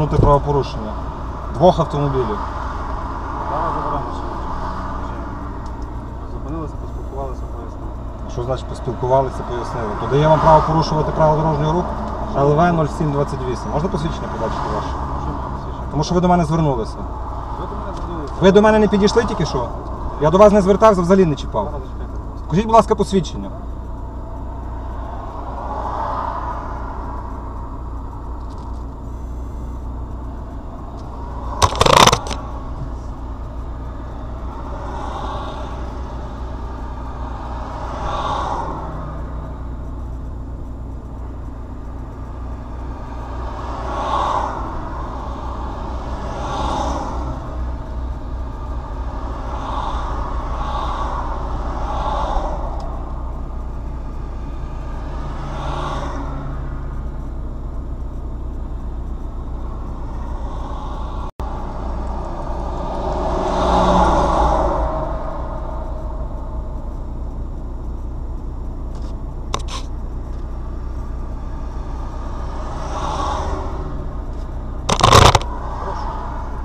усунути правопорушення. Двох автомобілів. Зараз заберемо. Зупинилися, поспілкувалися, пояснили. Що значить поспілкувалися, пояснили. То дає вам право порушувати правила дорожнього руху? ЛВ 0728. Можна посвідчення побачити ваше? Що посвідчимо? Тому що ви до мене звернулися. Ви до мене звернулися. Ви до мене не підійшли тільки що? Я до вас не звертався, взагалі не чіпав. Зараз зачекайте, будь ласка. Скажіть, будь ласка, посвідчення.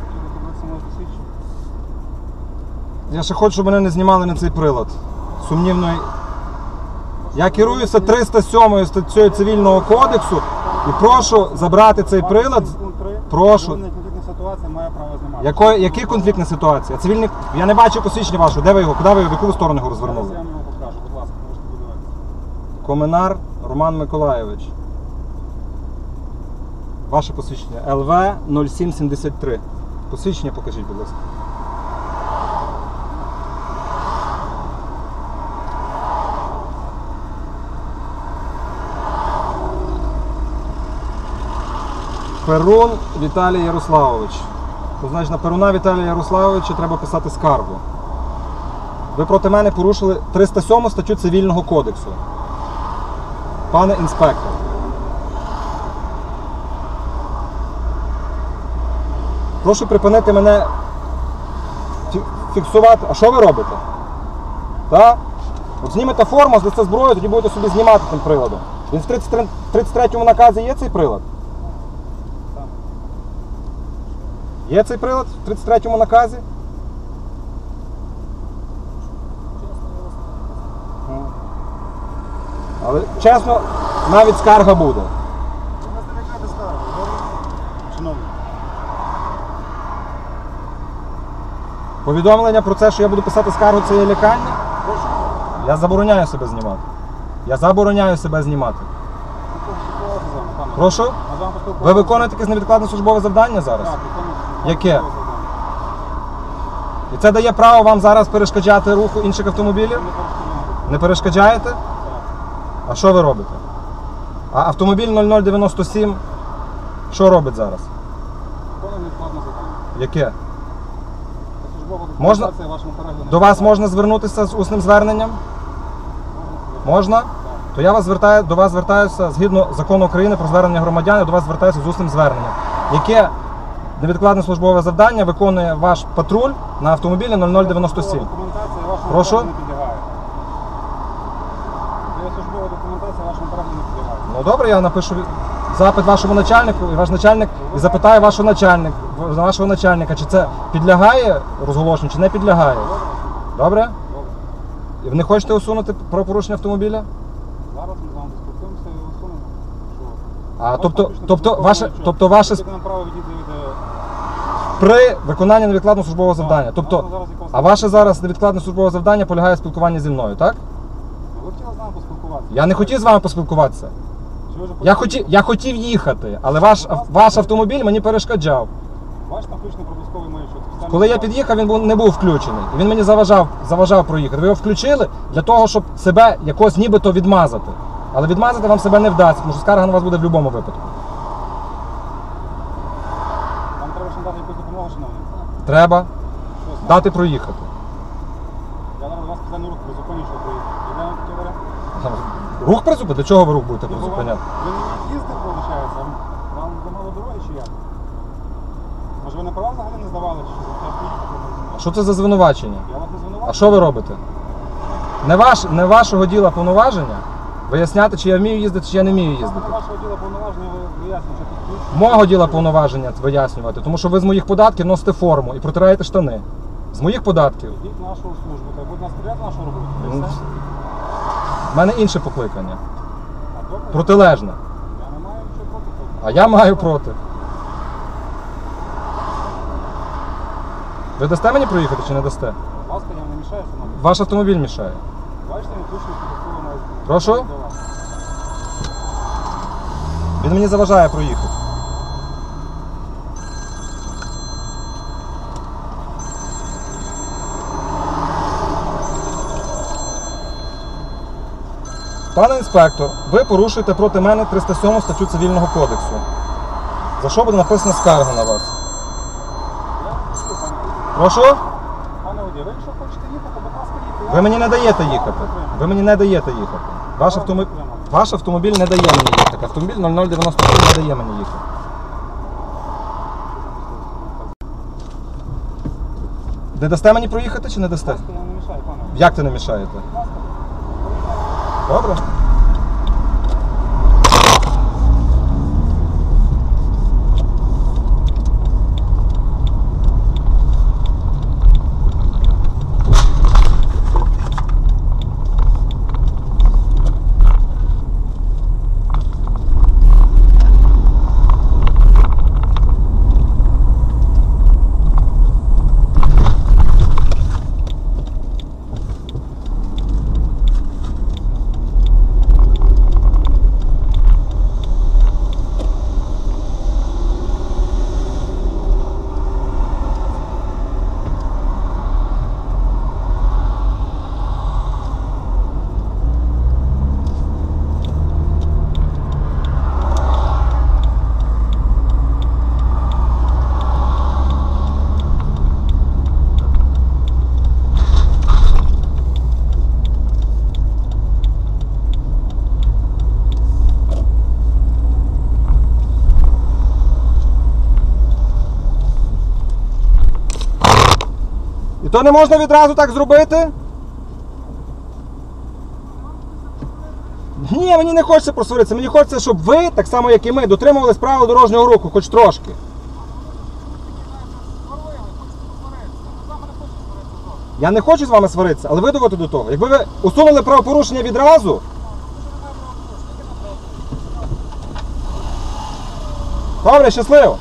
Хотіли подивитися моє посвідчення? Я ще хочу, щоб мене не знімали на цей прилад. Сумнівної. Я керуюся 307 статтею цивільного кодексу і прошу забрати цей прилад. Прошу. Ситуація має які конфліктна ситуація? Цивільний. Я не бачив посвідчення вашого. Де ви його? Куди ви його? В яку сторону його розвернули? я вам його покажу, будь ласка, можете подивитися. Коминар Роман Миколайович. Ваше посвідчення ЛВ 0773. Посвідчення покажіть, будь ласка. Перун Віталій Ярославович. Значить на Перуна Віталія Ярославовича треба писати скаргу. Ви проти мене порушили 307 статтю цивільного кодексу. Пане інспектор. Прошу припинити мене фіксувати. А що ви робите? Так? От знімете форму, здасте зброю, тоді будете собі знімати тим приладом. Він в 33 33 наказі є цей прилад? Так. Є цей прилад в 33-му наказі? Ну. Але чесно, навіть скарга буде. Нас не. Шановні. Повідомлення про те, що я буду писати скаргу, це є лякання. Прошу. Я забороняю себе знімати. Я забороняю себе знімати. Прошу? Ви виконуєте якесь невідкладне службове завдання зараз? Так. Яке? І це дає право вам зараз перешкоджати руху інших автомобілів? Не. Перешкоджаєте? А що ви робите? А автомобіль 0097 що робить зараз? Яке? Можна-. До вас можна звернутися з усним зверненням? Можна? То я вас звертаю, до вас звертаюся згідно закону України про звернення громадян, я до вас звертаюся з усним зверненням. Яке невідкладне службове завдання виконує ваш патруль на автомобілі 0097? Документація вашому Прошу? не підлягає. Це службова документація вашому перегляду не підлягає. Ну добре, я напишу запит вашому начальнику, і ваш начальник і запитаю вашого начальник, вашого начальника, чи це підлягає розголошенню, чи не підлягає. Добре? Добре. І ви не хочете усунути правопорушення автомобіля? Зараз ми з вами поспілкуємося і усунемо. Що? А тобто, тобто ваше, тобто ваше Тільки нам право відійти від... е, при виконанні невідкладного службового завдання. Тобто, зараз якогось- а ваше зараз невідкладне службове завдання полягає в спілкуванні зі мною, так? Ви хотіли з нами поспілкуватися? Я не хотів з вами поспілкуватися. Чи ви вже Я хотів, я хотів їхати, але ваш, ав- ваш автомобіль мені перешкоджав. Бачите, там включений пропусковий маячок. Спеціально Коли я під'їхав, він був не був включений. І Він мені заважав, заважав проїхати. Ви його включили для того, щоб себе якось нібито відмазати. Але відмазати вам себе не вдасться, тому що скарга на вас буде в будь-якому випадку. Вам треба ще надати якусь допомогу, шановні. Треба Що дати проїхати. Я до вас спеціальний рух призупиню, щоб проїхати. Рух призупити? Для чого ви рух будете вам- призупиняти? Ви не їздите, виходить, вам, вам замало дороги чи як? Може ви на права взагалі не здавали, чи що? А що це за звинувачення? Я вас не звинувачую. А що ви робите? Не, ваш, не вашого діла повноваження Виясняти, чи я вмію їздити, чи я не вмію їздити. Вашого діла повноваження. Мого діла повноваження вияснювати, тому що ви з моїх податків носите форму і протираєте штани. З моїх податків. Ідіть в нашу службу, та буде нас стріляти нашу роботу. Ну, все. Мене інше покликання. Протилежне. я не маю нічого проти того. А я маю проти. Ви дасте мені проїхати чи не дасте? Будь ласка, я вам не мішаю, що. Ваш автомобіль мішає. Бачите, він включений. Прошу? Він мені заважає проїхати. Пане інспектор, ви порушуєте проти мене 307 статтю Цивільного кодексу. За що буде написана скарга на вас? Прошу? Пане водій, ви якщо хочете їхати, будь ласка, їдьте. Ви мені не даєте їхати. Ви мені не даєте їхати. Ваш, автомобіль, ваш автомобіль не дає мені їхати. Автомобіль 0093 не дає мені їхати. Не дасте мені проїхати чи не дасте? Як ти не мішаєте? Добре. То не можна відразу так зробити? Ні, мені не хочеться просваритися. Мені хочеться, щоб ви, так само як і ми, дотримувались правил дорожнього руху, хоч трошки. Я не хочу з вами сваритися, але ви доводите до того. Якби ви усунули правопорушення відразу. Добре, щасливо.